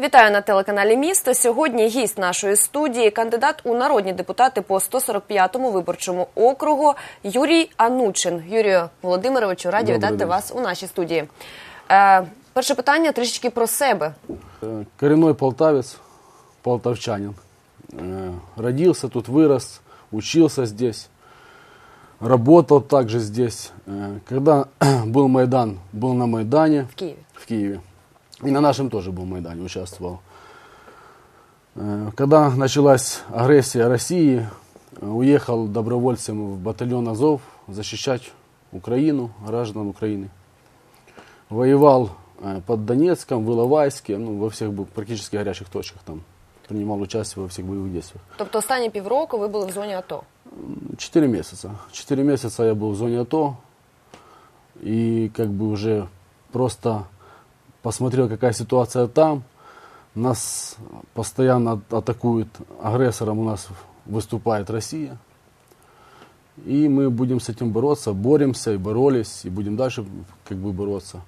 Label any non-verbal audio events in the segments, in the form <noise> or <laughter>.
Вітаю на телеканалі Місто. Сьогодні гість нашої студії, кандидат у народні депутати по 145-му виборчому округу Юрій Анучин. Юрію Володимировичу, раді Добрий вітати день. вас у нашій студії. Е, перше питання трішечки про себе. Э, Коренной полтавец, полтавчанин. Э, Родился тут, вырос, учился здесь, работал также здесь. Э, Когда <clears throat> был Майдан, был на Майдане В Києві. в Киеве. И на нашем тоже был Майдане, участвовал. Э, Когда началась агрессия России, э, уехал добровольцем в батальон Азов защищать Украину, граждан Украины. Воевал э, под Донецком, в Иловайске, ну, во всех бу- практически горячих точках там. Принимал участие во всех боевых действиях. Тобто останні півроку ви були в зоні АТО. Четыре месяца. Четыре месяца я был в зоне АТО. И как бы уже просто посмотрел, какая ситуация там. Нас постоянно от- атакуют. Агрессором у нас выступает Россия. И мы будем с этим бороться, боремся и боролись, и будем дальше как бы бороться.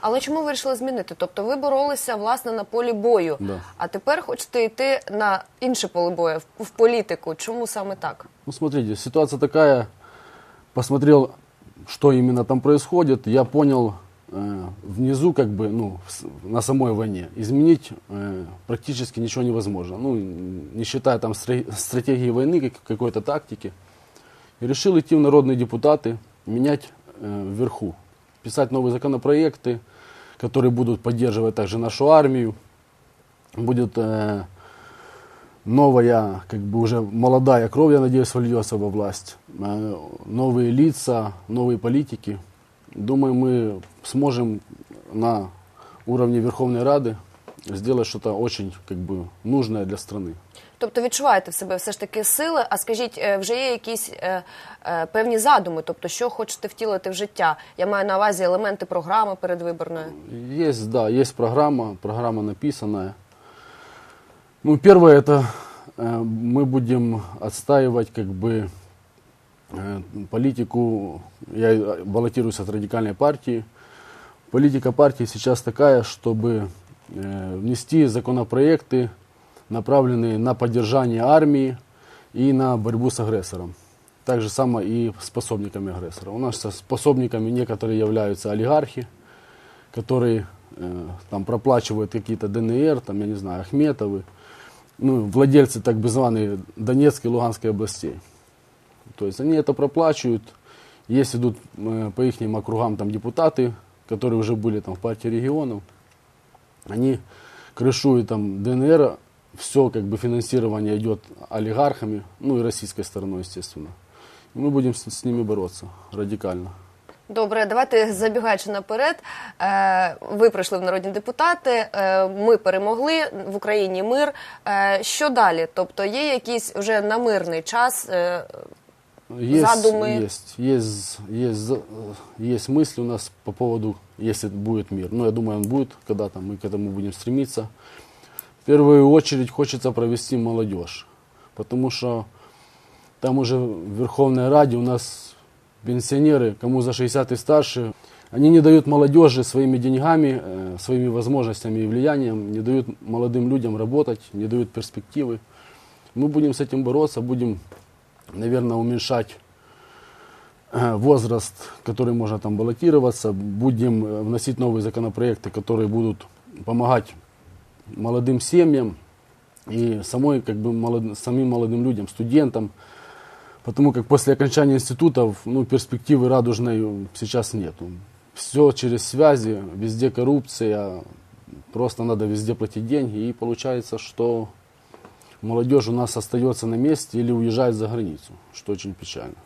Але чому ви вирішили змінити? Тобто ви боролися власне на полі бою, Да. а тепер хочете йти на інше поле бою, в, в політику. Чому саме так? Ну, смотрите, ситуация такая. Посмотрел, что именно там происходит. Я понял Э, внизу, как бы, ну, на самой войне, изменить э, практически ничего невозможно. Ну, не считая там стра- стратегии войны, как- какой-то тактики. И решил идти в народные депутаты, менять э, вверху. Писать новые законопроекты, которые будут поддерживать также нашу армию. Будет новая, как бы уже молодая кровь, я надеюсь, вольется во власть. Новые лица, новые политики. Думаю, мы сможем на уровне Верховной Рады сделать что-то очень как бы, нужное для страны. Тобто відчуваєте в себе все ж таки сили, а скажіть, е, вже є якісь е, е, певні задуми, тобто що хочете втілити в життя? Я маю на увазі елементи програми передвиборної. Есть, да, есть программа, программа написанная. Ну, первое это э, мы будем отстаивать как бы э, политику, я э, баллотируюсь от радикальной партии. Политика партии сейчас такая, чтобы э, внести законопроекты, направленные на поддержание армии и на борьбу с агрессором. Так же само и с пособниками агрессора. У нас со способниками некоторые являются олигархи, которые э, там проплачивают какие-то ДНР, там, я не знаю, Ахметовы, ну, владельцы так бы званые Донецкой и Луганской областей. То есть они это проплачивают. Есть идут э, по их округам там депутаты, которые уже были там в партии регионов. Они крышуют там ДНР, все как бы финансирование идет олигархами, ну и российской стороной, естественно. И мы будем с, с ними бороться радикально. Добре, давайте забігаючи наперед. Е, ви прийшли в народні депутати. Е, ми перемогли в Україні мир. Е, що далі? Тобто є якийсь вже на мирний час. Е, Есть, Задумы. есть, есть, есть, за- есть мысли у нас по поводу, если будет мир. Ну, я думаю, он будет когда-то, мы к этому будем стремиться. В первую очередь хочется провести молодежь, потому что там уже в Верховной Раде у нас пенсионеры, кому за 60 и старше, они не дают молодежи своими деньгами, э, своими возможностями и влиянием, не дают молодым людям работать, не дают перспективы. Мы будем с этим бороться, будем, наверное, уменьшать э, возраст, который можно там баллотироваться, будем э, вносить новые законопроекты, которые будут помогать молодым семьям и самой, как бы, молод- самим молодым людям, студентам, потому как после окончания институтов ну, перспективы радужной сейчас нету. Все через связи, везде коррупция, просто надо везде платить деньги, и получается, что молодежь у нас остается на месте или уезжает за границу, что очень печально.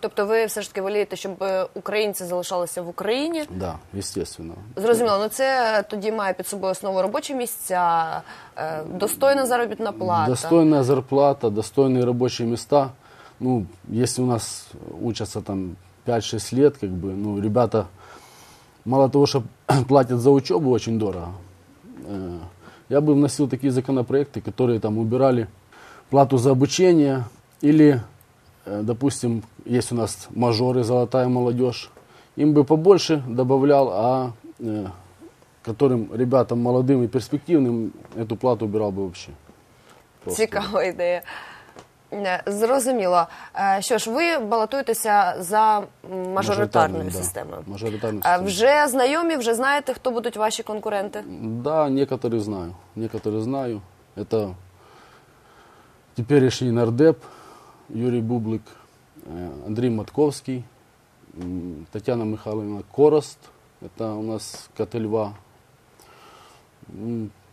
тобто, ви все ж таки волієте, щоб е, українці залишалися в Україні. Да, естественно. Зрозуміло, ну це тоді має під собою основу робочі місця, е, достойна заробітна плата. Достойная зарплата, достойные рабочие места. Ну, если у нас учатся там 5-6 лет, как бы, ну, ребята, мало того, что <clears throat> платят за учебу очень дорого, э, я бы вносил такие законопроекты, которые там убирали плату за обучение или, э, допустим, есть у нас мажоры, золотая молодежь, им бы побольше добавлял, а э, которым ребятам молодым и перспективным эту плату убирал бы вообще. Просто. Цікава ідея. Е, Зрозуміло. Е, Що ж, ви балотуєтеся за м, мажоритарною Мажоритарную, да. системою. Мажоритарную Е, систему. Вже знайомі, вже знаєте, хто будуть ваші конкуренти? Да, некоторые знаю. Некоторые знаю. Это теперешний нардеп Юрий Бублик, э, Андрей Матковский, м, Татьяна Михайловна Корост. Это у нас Котельва.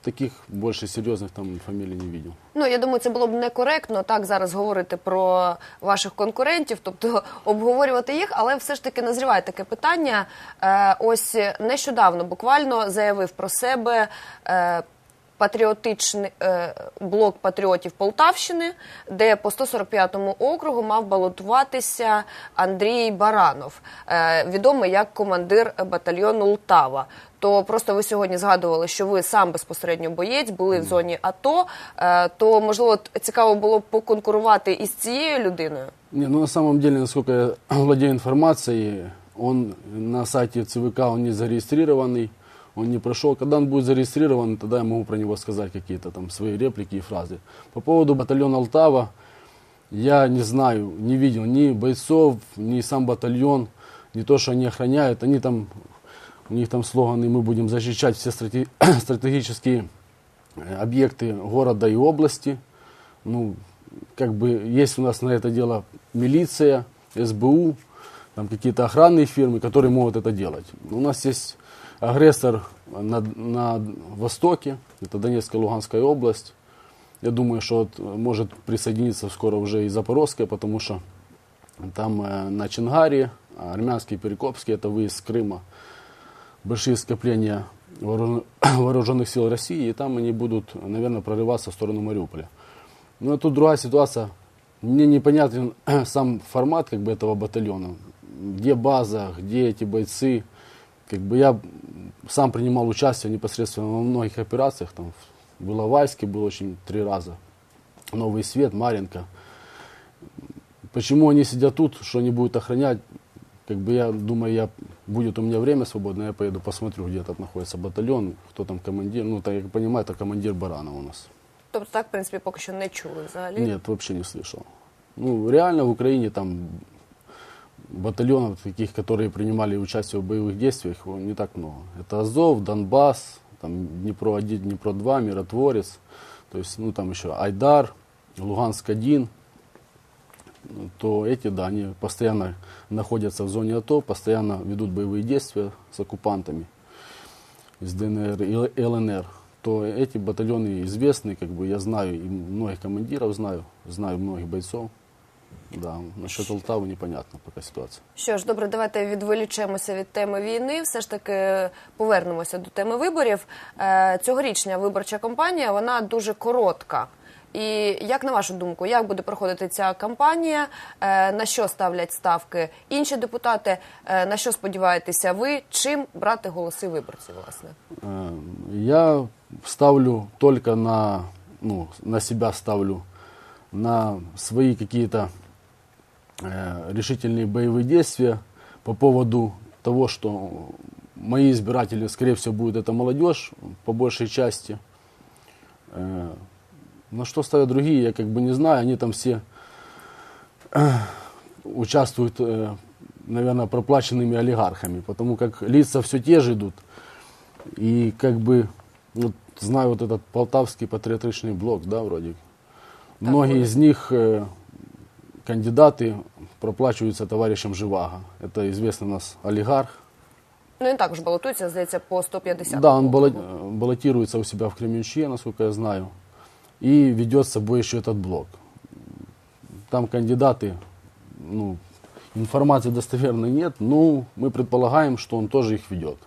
Таких більше серйозних там фамілій не бачив. Ну, я думаю, це було б некоректно так зараз говорити про ваших конкурентів, тобто <laughs> обговорювати їх, але все ж таки назріває таке питання. Е, ось нещодавно буквально заявив про себе. Е, Патріотичний е, блок патріотів Полтавщини, де по 145-му округу мав балотуватися Андрій Баранов, е, відомий як командир батальйону Лтава. То просто ви сьогодні згадували, що ви сам безпосередньо боєць, були в зоні АТО. Е, то можливо цікаво було б поконкурувати із цією людиною. Не, ну на самом деле, насколько я <clears throat> владею информацией, он на сайте ЦВК он не зарегистрированный, он не прошел. Когда он будет зарегистрирован, тогда я могу про него сказать какие-то там свои реплики и фразы. По поводу батальона Алтава, я не знаю, не видел ни бойцов, ни сам батальон, не то, что они охраняют, они там, у них там слоганы «Мы будем защищать все страте- <clears throat> стратегические э, объекты города и области». Ну, как бы есть у нас на это дело милиция, СБУ, там какие-то охранные фирмы, которые могут это делать. У нас есть агрессор на, на востоке, это Донецкая, Луганская область. Я думаю, что вот может присоединиться скоро уже и Запорожская, потому что там э, на Чингаре, а армянский, Перекопский, это выезд с Крыма, большие скопления <coughs> вооружен- вооруженных сил России, и там они будут, наверное, прорываться в сторону Мариуполя. Но тут другая ситуация. Мне непонятен <coughs> сам формат как бы этого батальона. Где база, где эти бойцы. Как бы я сам принимал участие непосредственно во многих операциях. Там в Иловайске был очень три раза. Новый Свет, Маренко. Почему они сидят тут, что они будут охранять? Как бы я думаю, я, будет у меня время свободное, я поеду посмотрю, где там находится батальон, кто там командир. Ну, так я понимаю, это командир Барана у нас. Тобто, так, в принципі, поки що не чули взагалі. Нет, вообще не слышал. Ну, реально в Украине там батальонов таких, которые принимали участие в боевых действиях, не так много. Это Азов, Донбасс, там Днепро-1, Днепро-2, Миротворец, то есть, ну, там еще Айдар, Луганск-1, Ну, то эти, да, они постоянно находятся в зоне АТО, постоянно ведут боевые действия с оккупантами из ДНР и ЛНР, то эти батальоны известны, как бы я знаю и многих командиров знаю, знаю многих бойцов. Да, насчет Полтавы непонятно пока ситуация. Що ж, добре, давайте відволічемося від теми війни. Все ж таки повернемося до теми виборів. Е, Цьогорічня виборча кампанія вона дуже коротка. І як на вашу думку, як буде проходити ця кампанія? Е, На що ставлять ставки інші депутати? Е, На що сподіваєтеся ви? Чим брати голоси виборців? Власне, Э, Я ставлю только на, ну, на себя ставлю, на свои какие-то э, решительные боевые действия по поводу того, что мои избиратели, скорее всего, будут это молодежь по большей части. Э, На что ставят другие, я как бы не знаю, они там все э, участвуют, э, наверное, проплаченными олигархами, потому как лица все те же идут. И как бы, вот, знаю вот этот полтавский патриотичный блок, да, вроде. Многие вот. из них э, кандидаты проплачиваются товарищем Живаго. Это известный у нас олигарх. ну він також балотується, здається, по 150. Да, он округу. балло- э, баллотируется у себя в Кременчуге, насколько я знаю. И ведет с собой еще этот блок. Там кандидаты, ну, информации достоверной нет, но мы предполагаем, что он тоже их ведет.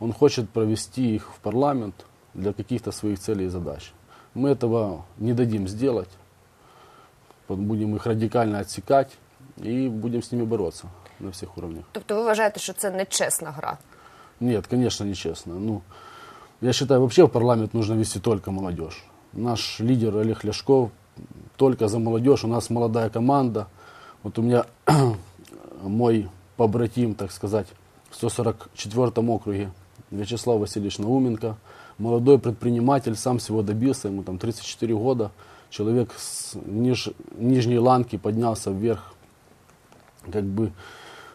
Он хочет провести их в парламент для каких-то своих целей и задач. Мы этого не дадим сделать. Будем их радикально отсекать и будем с ними бороться на всех уровнях. Тобто ви вважаєте, що це нечесна гра? Нет, конечно, нечестно. Ну, я считаю, вообще в парламент нужно вести только молодежь. Наш лидер Олег Ляшков только за молодежь. У нас молодая команда. Вот у меня <clears throat> мой побратим, так сказать, в 144 округе Вячеслав Васильевич Науменко, молодой предприниматель, сам всего добился, ему там 34 года. Человек с ниж- нижней ланки поднялся вверх, как бы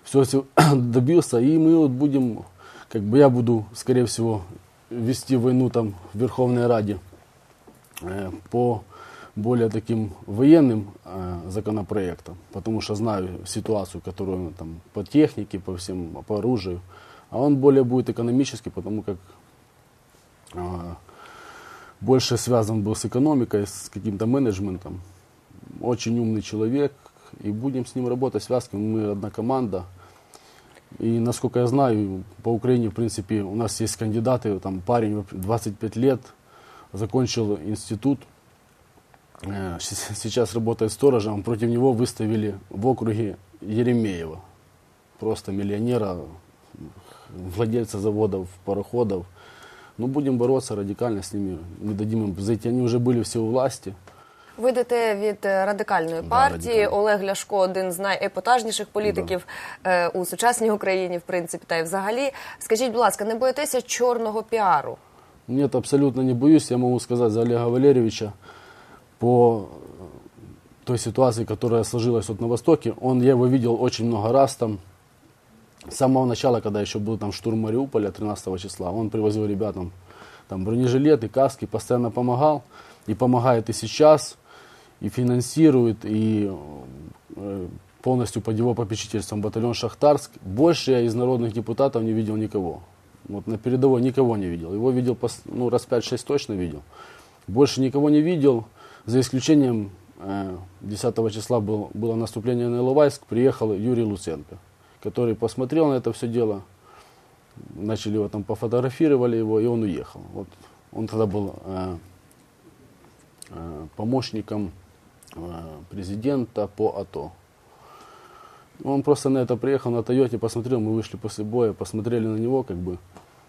все <coughs> добился, и мы вот будем, как бы я буду, скорее всего, вести войну там в Верховной Раде э, по более таким военным э, законопроектам, потому что знаю ситуацию, которую там по технике, по всем, по оружию, а он более будет экономический, потому как э, больше связан был с экономикой, с каким-то менеджментом. Очень умный человек, и будем с ним работать связкой. Мы одна команда. И насколько я знаю, по Украине, в принципе, у нас есть кандидаты, там парень 25 лет, закончил институт, э, щ- сейчас работает сторожем, против него выставили в округе Еремеева, просто миллионера, владельца заводов, пароходов. Ну, будем бороться радикально с ними, не дадим им зайти. Они уже были все у власти. Ви йдете від е, радикальної партії. радикальна. Олег Ляшко один з найепатажніших політиків е, у сучасній Україні, в принципі, та й взагалі. Скажіть, будь ласка, не боїтеся чорного піару? Нет, абсолютно не боюсь. Я могу сказать за Олега Валерьевича по э, той ситуации, которая сложилась вот на Востоке. Он, я его видел очень много раз там. С самого начала, когда еще был там штурм Мариуполя 13 числа, он привозил ребятам там бронежилеты, каски, постоянно помогал. И помогает и сейчас, и финансирует, и э, полностью под его попечительством батальон Шахтарск. Больше я из народных депутатов не видел никого. Вот на передовой никого не видел. Его видел ну, раз 5-6 точно видел. Больше никого не видел, за исключением э, 10 числа был, было наступление на Иловайск, приехал Юрий Луценко, который посмотрел на это все дело, начали его там пофотографировали его, и он уехал. Вот он тогда был э, э, помощником э, президента по АТО. Он просто на это приехал на Тойоте, посмотрел, мы вышли после боя, посмотрели на него, как бы,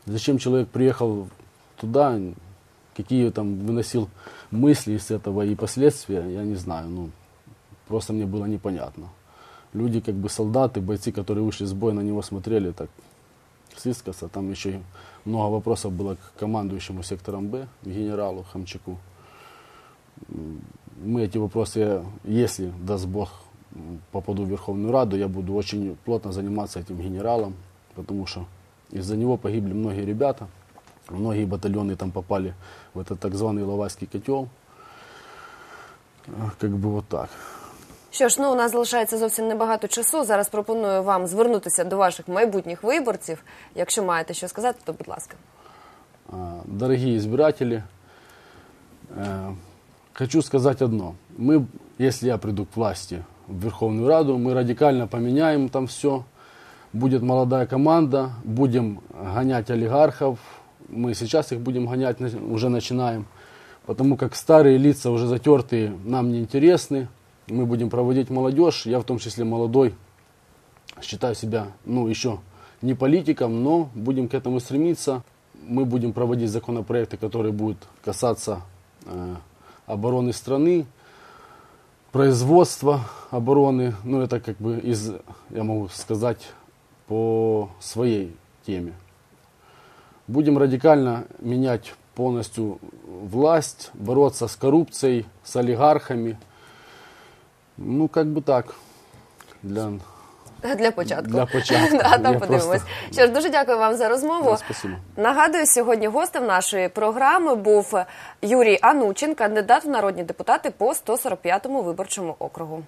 зачем человек приехал туда, какие там выносил мысли из этого и последствия, я не знаю, ну, просто мне было непонятно. Люди, как бы солдаты, бойцы, которые вышли с боя, на него смотрели так с искоса. Там еще и много вопросов было к командующему сектором Б, к генералу Хамчаку. М, Мы эти вопросы, я, если, даст Бог, м, попаду в Верховную Раду, я буду очень плотно заниматься этим генералом, потому что из-за него погибли многие ребята, многие батальоны там попали в этот так званый Лавайский котел. А, Как бы вот так. Що ж, ну у нас залишається зовсім небагато часу. Зараз пропоную вам звернутися до ваших майбутніх виборців. Якщо маєте що сказати, то будь ласка. А, Дорогие избиратели, э, хочу сказать одно. Мы, если я приду к власти в Верховную Раду, мы радикально поменяем там все. Будет молодая команда, будем гонять олигархов. Мы сейчас их будем гонять, на- уже начинаем. Потому как старые лица, уже затертые, нам не интересны. Мы будем проводить молодежь, я в том числе молодой, считаю себя, ну, еще не политиком, но будем к этому стремиться. Мы будем проводить законопроекты, которые будут касаться э, обороны страны, производства обороны. Ну, это как бы из, я могу сказать, по своей теме. Будем радикально менять полностью власть, бороться с коррупцией, с олигархами. Ну, как бы так. Для... Для початку. <laughs> Для початку. <laughs> а там Я подивимось. просто- Що ж, дуже дякую вам за розмову. Да, спасибо. Нагадую, сьогодні гостем нашої програми був Юрій Анучин, кандидат в народні депутати по 145-му виборчому округу.